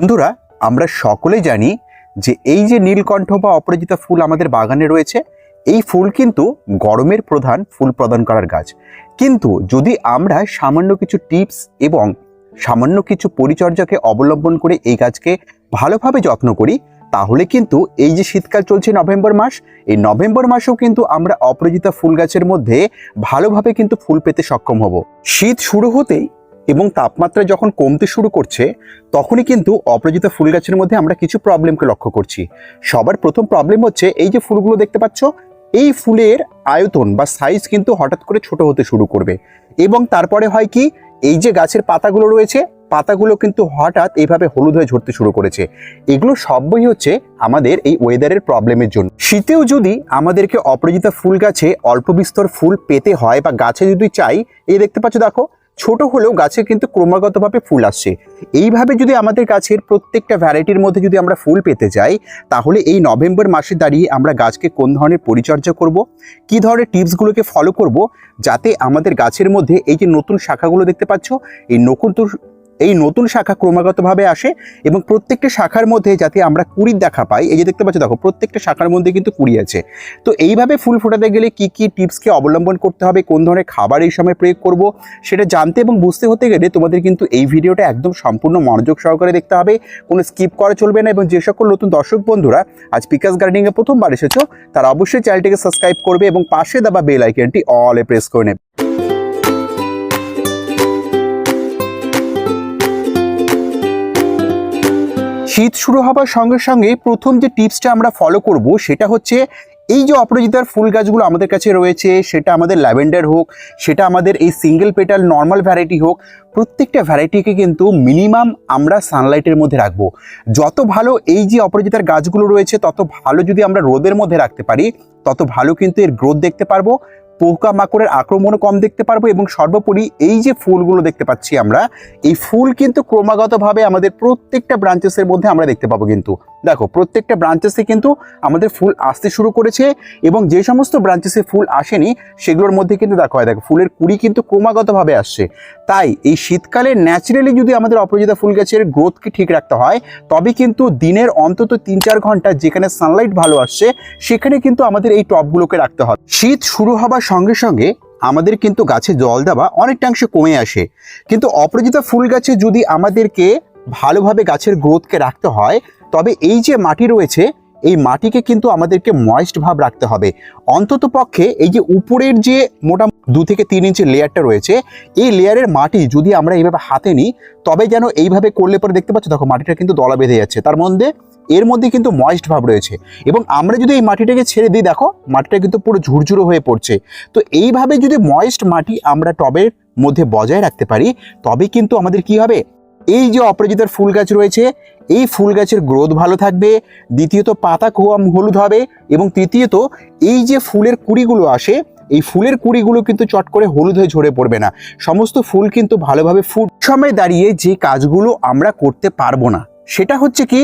বন্ধুরা, আমরা সকলে জানি যে এই যে নীলকণ্ঠ বা অপরাজিতা ফুল আমাদের বাগানে রয়েছে, এই ফুল কিন্তু গরমের প্রধান ফুল প্রদান করার গাছ। কিন্তু যদি আমরা সামান্য কিছু টিপস এবং সামান্য কিছু পরিচর্যাকে অবলম্বন করে এই গাছকে ভালোভাবে যত্ন করি, তাহলে কিন্তু এই যে শীতকাল চলছে নভেম্বর মাস, এই নভেম্বর মাসেও কিন্তু আমরা অপরাজিতা ফুল গাছের মধ্যে ভালোভাবে কিন্তু ফুল পেতে সক্ষম হব। শীত শুরু হতেই এবং তাপমাত্রা যখন কমতে শুরু করছে, তখনই কিন্তু অপরাজিতা ফুল গাছের মধ্যে আমরা কিছু প্রবলেমকে লক্ষ্য করছি। সবার প্রথম প্রবলেম হচ্ছে এই যে ফুলগুলো দেখতে পাচ্ছ, এই ফুলের আয়তন বা সাইজ কিন্তু হঠাৎ করে ছোট হতে শুরু করবে। এবং তারপরে হয় কি, এই যে গাছের পাতাগুলো রয়েছে, পাতাগুলো কিন্তু হঠাৎ এইভাবে হলুদ হয়ে ঝরতে শুরু করেছে। এগুলো সবই হচ্ছে আমাদের এই ওয়েদারের প্রবলেমের জন্য। শীতেও যদি আমাদেরকে অপরাজিতা ফুল গাছে অল্প বিস্তর ফুল পেতে হয় বা গাছে যদি চাই, এই দেখতে পাচ্ছ দেখো ছোট হলেও গাছে কিন্তু ক্রমাগতভাবে ফুল আসছে। এইভাবে যদি আমাদের গাছের প্রত্যেকটা ভ্যারাইটির মধ্যে যদি আমরা ফুল পেতে যাই, তাহলে এই নভেম্বর মাসে দাঁড়িয়ে আমরা গাছকে কোন ধরনের পরিচর্যা করব, কি ধরনের টিপসগুলোকে ফলো করব, যাতে আমাদের গাছের মধ্যে এই যে নতুন শাখাগুলো দেখতে পাচ্ছ, এই নতুন এই নতুন শাখা ক্রমাগতভাবে আসে এবং প্রত্যেকটা শাখার মধ্যে যাতে আমরা কুড়ির দেখা পাই, এই যে দেখতে পাচ্ছ, দেখো প্রত্যেকটা শাখার মধ্যে কিন্তু কুড়ি আছে। তো এইভাবে ফুল ফোটাতে গেলে কি কি টিপসকে অবলম্বন করতে হবে, কোন ধরনের খাবার এই সময় প্রয়োগ করব, সেটা জানতে এবং বুঝতে হতে গেলে তোমাদের কিন্তু এই ভিডিওটা একদম সম্পূর্ণ মনোযোগ সহকারে দেখতে হবে, কোনো স্কিপ করা চলবে না এবং যে সকল নতুন দর্শক বন্ধুরা আজ পিকাস গার্ডেনিংয়ে প্রথমবার এসেছ, তারা অবশ্যই চ্যানেলটিকে সাবস্ক্রাইব করবে এবং পাশে দেওয়া বেল আইকনটি অলে প্রেস করে নেবে। শীত শুরু হবার সঙ্গে সঙ্গে প্রথম যে টিপসটা আমরা ফলো করব, সেটা হচ্ছে এই যে অপরাজিতার ফুল গাছগুলো আমাদের কাছে রয়েছে, সেটা আমাদের ল্যাভেন্ডার হোক, সেটা আমাদের এই সিঙ্গেল পেটাল নর্মাল ভ্যারাইটি হোক, প্রত্যেকটা ভ্যারাইটিকে কিন্তু মিনিমাম আমরা সানলাইটের মধ্যে রাখব। যত ভালো এই যে অপরাজিতার গাছগুলো রয়েছে, তত ভালো যদি আমরা রোদের মধ্যে রাখতে পারি, তত ভালো কিন্তু এর গ্রোথ দেখতে পারব। পোকা মাকড়ের আক্রমণও কম দেখতে পারব এবং সর্বোপরি এই যে ফুলগুলো দেখতে পাচ্ছি আমরা, এই ফুল কিন্তু ক্রমাগতভাবে আমাদের প্রত্যেকটা ব্রাঞ্চেসের মধ্যে আমরা দেখতে পাবো কিন্তু। দেখো, প্রত্যেকটা ব্রাঞ্চেসে কিন্তু আমাদের ফুল আসতে শুরু করেছে এবং যে সমস্ত ব্রাঞ্চেসে ফুল আসেনি, সেগুলোর মধ্যে কিন্তু দেখো হয় দেখো, ফুলের কুড়ি কিন্তু ক্রমাগতভাবে আসছে। তাই এই শীতকালে ন্যাচারালি যদি আমাদের অপরাজিতা ফুল গাছের গ্রোথকে ঠিক রাখতে হয় তবে কিন্তু দিনের অন্তত তিন চার ঘণ্টা যেখানে সানলাইট ভালো আসছে, সেখানে কিন্তু আমাদের এই টবগুলোকে রাখতে হবে। শীত শুরু হবার সঙ্গে সঙ্গে আমাদের কিন্তু গাছে জল দেওয়া অনেকটাংশে কমে আসে। কিন্তু অপরাজিতা ফুল গাছে যদি আমাদেরকে ভালোভাবে গাছের গ্রোথকে রাখতে হয় তবে এই যে মাটি রয়েছে, এই মাটিকে কিন্তু আমাদেরকে ময়েস্ট ভাব রাখতে হবে। অন্তত পক্ষে এই যে উপরের যে মোটা দু থেকে তিন ইঞ্চি লেয়ারটা রয়েছে, এই লেয়ারের মাটি যদি আমরা এইভাবে হাতে নিই, তবে যেন এইভাবে করলে পরে দেখতে পাচ্ছ, দেখো মাটিটা কিন্তু দলা বেঁধে যাচ্ছে। তার মধ্যে, এর মধ্যে কিন্তু ময়েস্ট ভাব রয়েছে। এবং আমরা যদি এই মাটিটাকে ছেড়ে দিই, দেখো মাটিটা কিন্তু পুরো ঝুরঝুরো হয়ে পড়ছে। তো এইভাবে যদি ময়েস্ট মাটি আমরা টবের মধ্যে বজায় রাখতে পারি, তবে কিন্তু আমাদের কি হবে? এই যে অপরাজিতার ফুল গাছ রয়েছে, এই ফুল গাছের গ্রোথ ভালো থাকবে, দ্বিতীয়ত পাতা কোয়াম হলুদ হবে এবং তৃতীয়ত এই যে ফুলের কুড়িগুলো আসে, এই ফুলের কুড়িগুলো কিন্তু চট করে হলুদ হয়ে ঝরে পড়বে না। সমস্ত ফুল কিন্তু ভালোভাবে ফুট সময় দাঁড়িয়ে যে কাজগুলো আমরা করতে পারব না, সেটা হচ্ছে কি,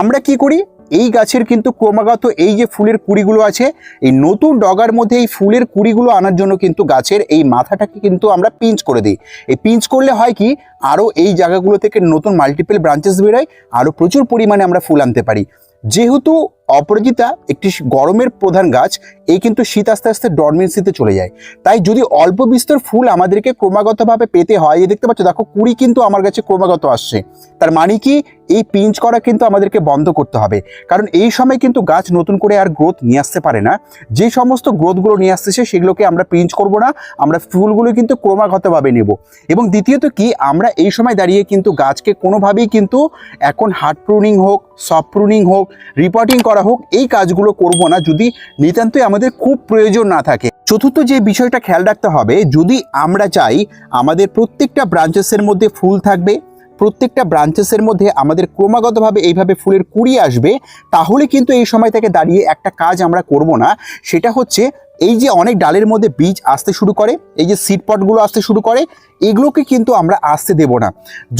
আমরা কি করি? এই গাছের কিন্তু ক্রমাগত এই যে ফুলের কুড়িগুলো আছে, এই নতুন ডগার মধ্যে এই ফুলের কুড়িগুলো আনার জন্য কিন্তু গাছের এই মাথাটাকে কিন্তু আমরা পিঞ্চ করে দিই। এই পিঞ্চ করলে হয় কি আরও এই জায়গাগুলো থেকে নতুন মাল্টিপল ব্রাঞ্চেস বেরোয় আরও প্রচুর পরিমাণে আমরা ফুল আনতে পারি। যেহেতু অপরাজিতা একটি গরমের প্রধান গাছ এই কিন্তু শীত আস্তে আস্তে ডরমেন্সিতে চলে যায়। তাই যদি অল্প বিস্তর ফুল আমাদেরকে ক্রমাগতভাবে পেতে হয়, এই দেখতে পাচ্ছ, দেখো কুড়ি কিন্তু আমার কাছে ক্রমাগত আসছে। তার মানে কি এই পিঞ্চ করা কিন্তু আমাদেরকে বন্ধ করতে হবে। কারণ এই সময় কিন্তু গাছ নতুন করে আর গ্রোথ নিয়ে আসতে পারে না। যে সমস্ত গ্রোথগুলো নিয়ে আসতেছে সেগুলোকে আমরা পিঞ্চ করব না, আমরা ফুলগুলো কিন্তু ক্রমাগতভাবে নেব। এবং দ্বিতীয়ত কি, আমরা এই সময় দাঁড়িয়ে কিন্তু গাছকে কোনোভাবেই কিন্তু এখন হার্ড প্রুনিং হোক সফট প্রুনিং হোক রিপোর্টিং করা হোক, এই কাজগুলো করব না যদি নিতান্তই আমাদের খুব প্রয়োজন না থাকে। চতুর্থ যে বিষয়টা খেয়াল রাখতে হবে, যদি আমরা চাই আমাদের প্রত্যেকটা ব্রাঞ্চেসের মধ্যে ফুল থাকবে প্রত্যেকটা ব্রাঞ্চেসের মধ্যে আমাদের ক্রমাগতভাবে এইভাবে ফুলের কুড়ি আসবে, তাহলে কিন্তু এই সময় থেকে দাঁড়িয়ে একটা কাজ আমরা করব না। সেটা হচ্ছে, এই যে অনেক ডালের মধ্যে বীজ আসতে শুরু করে, এই যে সিড পটগুলো আসতে শুরু করে এগুলোকে কিন্তু আমরা আসতে দেব না।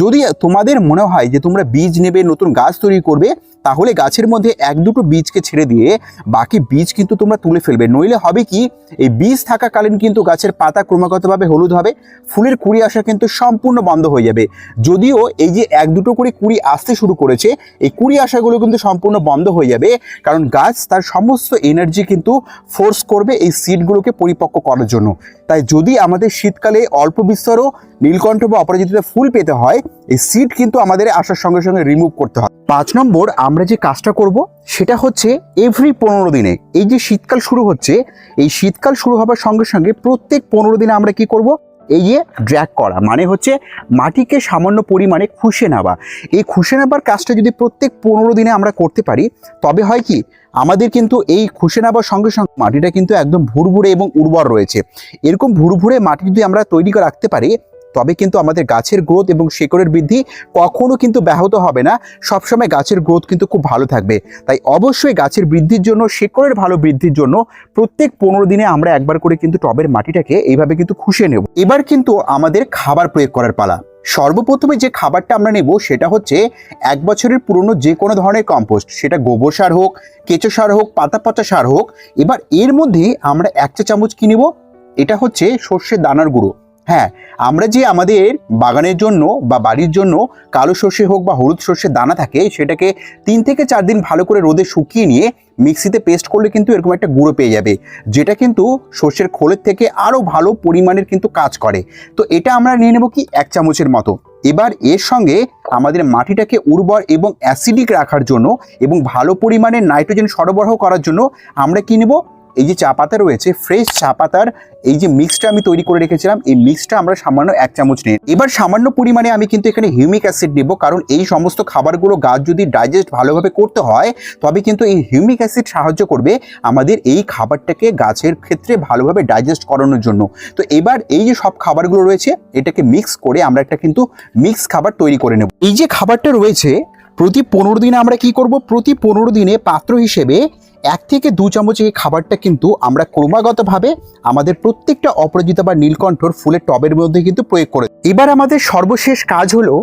যদি তোমাদের মনে হয় যে তোমরা বীজ নেবে, নতুন গাছ তৈরি করবে, তাহলে গাছের মধ্যে এক দুটো বীজকে ছেড়ে দিয়ে বাকি বীজ কিন্তু তোমরা তুলে ফেলবে। নইলে হবে কি, এই বীজ থাকাকালীন কিন্তু গাছের পাতা ক্রমাগতভাবে হলুদ হবে, ফুলের কুড়ি আসা কিন্তু সম্পূর্ণ বন্ধ হয়ে যাবে। যদিও এই যে এক দুটো করে কুড়ি আসতে শুরু করেছে, এই কুড়ি আসাগুলো কিন্তু সম্পূর্ণ বন্ধ হয়ে যাবে, কারণ গাছ তার সমস্ত এনার্জি কিন্তু ফোর্স করবে এই সিডগুলোকে পরিপক্ক করার জন্য। তাই যদি আমাদের শীতকালে অল্প বিস্তরও নীলকণ্ঠ বা অপরাজিতা ফুল পেতে হয়, এই সিড কিন্তু আমাদের আসার সঙ্গে সঙ্গে রিমুভ করতে হয়। পাঁচ নম্বর, আমরা যে কাজটা করব, সেটা হচ্ছে এভরি পনেরো দিনে, এই যে শীতকাল শুরু হচ্ছে, এই শীতকাল শুরু হবার সঙ্গে সঙ্গে প্রত্যেক পনেরো দিনে আমরা কি করব? এই যে ড্র্যাক করা মানে হচ্ছে মাটিকে সামান্য পরিমাণে খুশে নেওয়া। এই খুশে নেবার কাজটা যদি প্রত্যেক পনেরো দিনে আমরা করতে পারি, তবে হয় কি আমাদের কিন্তু এই খুশে নেবার সঙ্গে সঙ্গে মাটিটা কিন্তু একদম ভুরভুরে এবং উর্বর রয়েছে। এরকম ভুরভুরে মাটি যদি আমরা তৈরি করে রাখতে পারি, তবে কিন্তু আমাদের গাছের গ্রোথ এবং শেকড়ের বৃদ্ধি কখনো কিন্তু ব্যাহত হবে না। সবসময় গাছের গ্রোথ কিন্তু খুব ভালো থাকবে। তাই অবশ্যই গাছের বৃদ্ধির জন্য, শেকড়ের ভালো বৃদ্ধির জন্য প্রত্যেক পনেরো দিনে আমরা একবার করে কিন্তু টবের মাটিটাকে এইভাবে কিন্তু খুশে নেব। এবার কিন্তু আমাদের খাবার প্রয়োগ করার পালা। সর্বপ্রথমে যে খাবারটা আমরা নেব সেটা হচ্ছে এক বছরের পুরনো যে কোনো ধরনের কম্পোস্ট সেটা গোবর সার হোক, কেঁচো সার হোক, পাতা পচা সার হোক, এবার এর মধ্যে আমরা এক চা চামচ কি নেব? এটা হচ্ছে সর্ষের দানার গুঁড়ো। হ্যাঁ আমরা যে আমাদের বাগানের জন্য বা বাড়ির জন্য কালো সর্ষে হোক বা হলুদ সর্ষের দানা থাকে, সেটাকে তিন থেকে চার দিন ভালো করে রোদে শুকিয়ে নিয়ে মিক্সিতে পেস্ট করলে কিন্তু এরকম একটা গুঁড়ো পেয়ে যাবে, যেটা কিন্তু সর্ষের খোলের থেকে আরও ভালো পরিমাণের কিন্তু কাজ করে। তো এটা আমরা নিয়ে নেব কি এক চামচের মতো। এবার এর সঙ্গে আমাদের মাটিটাকে উর্বর এবং অ্যাসিডিক রাখার জন্য এবং ভালো পরিমাণে নাইট্রোজেন সরবরাহ করার জন্য আমরা কি নেব? এই যে চা পাতা রয়েছে ফ্রেশ চা পাতার এই যে মিক্সটা আমি তৈরি করে রেখেছিলাম, এই মিক্সটা আমরা সামান্য এক চামচ নিই। এবার সামান্য পরিমাণে আমি কিন্তু এখানে হিউমিক অ্যাসিড নেব কারণ এই সমস্ত খাবারগুলো গাছ যদি ডাইজেস্ট ভালোভাবে করতে হয়, তবে কিন্তু এই হিউমিক অ্যাসিড সাহায্য করবে আমাদের এই খাবারটাকে গাছের ক্ষেত্রে ভালোভাবে ডাইজেস্ট করানোর জন্য। তো এবার এই যে সব খাবারগুলো রয়েছে, এটাকে মিক্স করে আমরা একটা কিন্তু মিক্স খাবার তৈরি করে নেব। এই যে খাবারটা রয়েছে, প্রতি পনেরো দিনে আমরা কি করব? প্রতি পনেরো দিনে পাত্র হিসেবে এক থেকে দু চামচ এই খাবারটা কিন্তু আমরা ক্রমাগতভাবে আমাদের প্রত্যেকটা অপরাজিতা বা নীলকণ্ঠর ফুলের টবের মধ্যে কিন্তু প্রয়োগ করে এবার আমাদের সর্বশেষ কাজ হলো,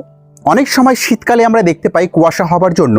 অনেক সময় শীতকালে আমরা দেখতে পাই কুয়াশা হবার জন্য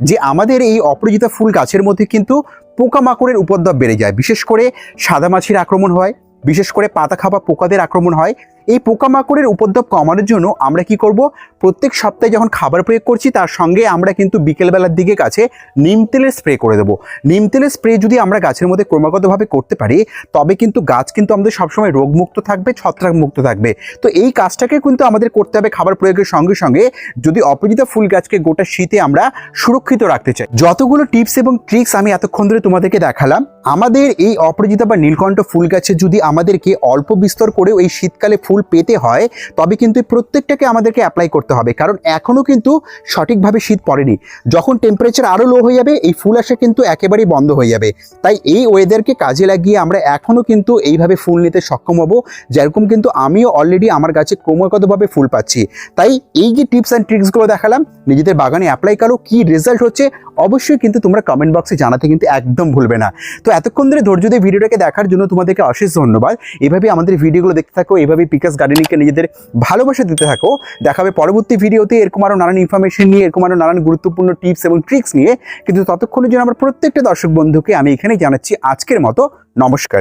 যে আমাদের এই অপরাজিতা ফুল গাছের মধ্যে কিন্তু পোকামাকড়ের উপদ্রব বেড়ে যায়। বিশেষ করে সাদা মাছির আক্রমণ হয়, বিশেষ করে পাতা খাওয়া পোকাদের আক্রমণ হয়। এই পোকামাকড়ের উপদ্রব কমানোর জন্য আমরা কি করব? প্রত্যেক সপ্তাহে যখন খাবার প্রয়োগ করছি, তার সঙ্গে আমরা কিন্তু বিকেলবেলার দিকে গাছে নিম তেলের স্প্রে করে দেবো। নিম তেলের স্প্রে যদি আমরা গাছের মধ্যে ক্রমাগতভাবে করতে পারি, তবে কিন্তু গাছ কিন্তু আমাদের সবসময় রোগমুক্ত থাকবে, ছত্রাকমুক্ত থাকবে। তো এই কাজটাকে কিন্তু আমাদের করতে হবে খাবার প্রয়োগের সঙ্গে সঙ্গে। যদি অপরাজিতা ফুল গাছকে গোটা শীতে আমরা সুরক্ষিত রাখতে চাই। যতগুলো টিপস এবং ট্রিক্স আমি এতক্ষণ ধরে তোমাদেরকে দেখালাম, আমাদের এই অপরাজিতা বা নীলকণ্ঠ ফুল গাছে যদি আমাদেরকে অল্প বিস্তর করেও এই শীতকালে ফুল পেতে হয়, তবে কিন্তু প্রত্যেকটাকে আমাদেরকে অ্যাপ্লাই করতে হবে। কারণ এখনও কিন্তু সঠিকভাবে শীত পড়েনি। যখন টেম্পারেচার আরও লো হয়ে যাবে, এই ফুল আসা কিন্তু একেবারেই বন্ধ হয়ে যাবে। তাই এই ওয়েদারকে কাজে লাগিয়ে আমরা এখনও কিন্তু এইভাবে ফুল নিতে সক্ষম হব, যেরকম কিন্তু আমিও অলরেডি আমার গাছে ক্রমাগতভাবে ফুল পাচ্ছি। তাই এই যে টিপস অ্যান্ড ট্রিক্সগুলো দেখালাম, নিজেদের বাগানে অ্যাপ্লাই করো, কী রেজাল্ট হচ্ছে অবশ্যই কিন্তু তোমরা কমেন্ট বক্সে জানাতে কিন্তু একদম ভুলবে না। তো এতক্ষণ ধরে ধৈর্য দিয়ে ভিডিওটাকে দেখার জন্য তোমাদেরকে অশেষ ধন্যবাদ। এভাবে আমাদের ভিডিওগুলো দেখতে থাকো, এভাবে পিকাস গার্ডেনিংকে নিজেদের ভালোবাসা দিতে থাকো। দেখাবে পরবর্তী ভিডিওতে এরকম আরও নানান ইনফরমেশন নিয়ে, এরকম আরও নানান গুরুত্বপূর্ণ টিপস এবং ট্রিক্স নিয়ে। কিন্তু ততক্ষণের জন্য আমার প্রত্যেকটা দর্শক বন্ধুকে আমি এখানেই জানাচ্ছি আজকের মতো। নমস্কার।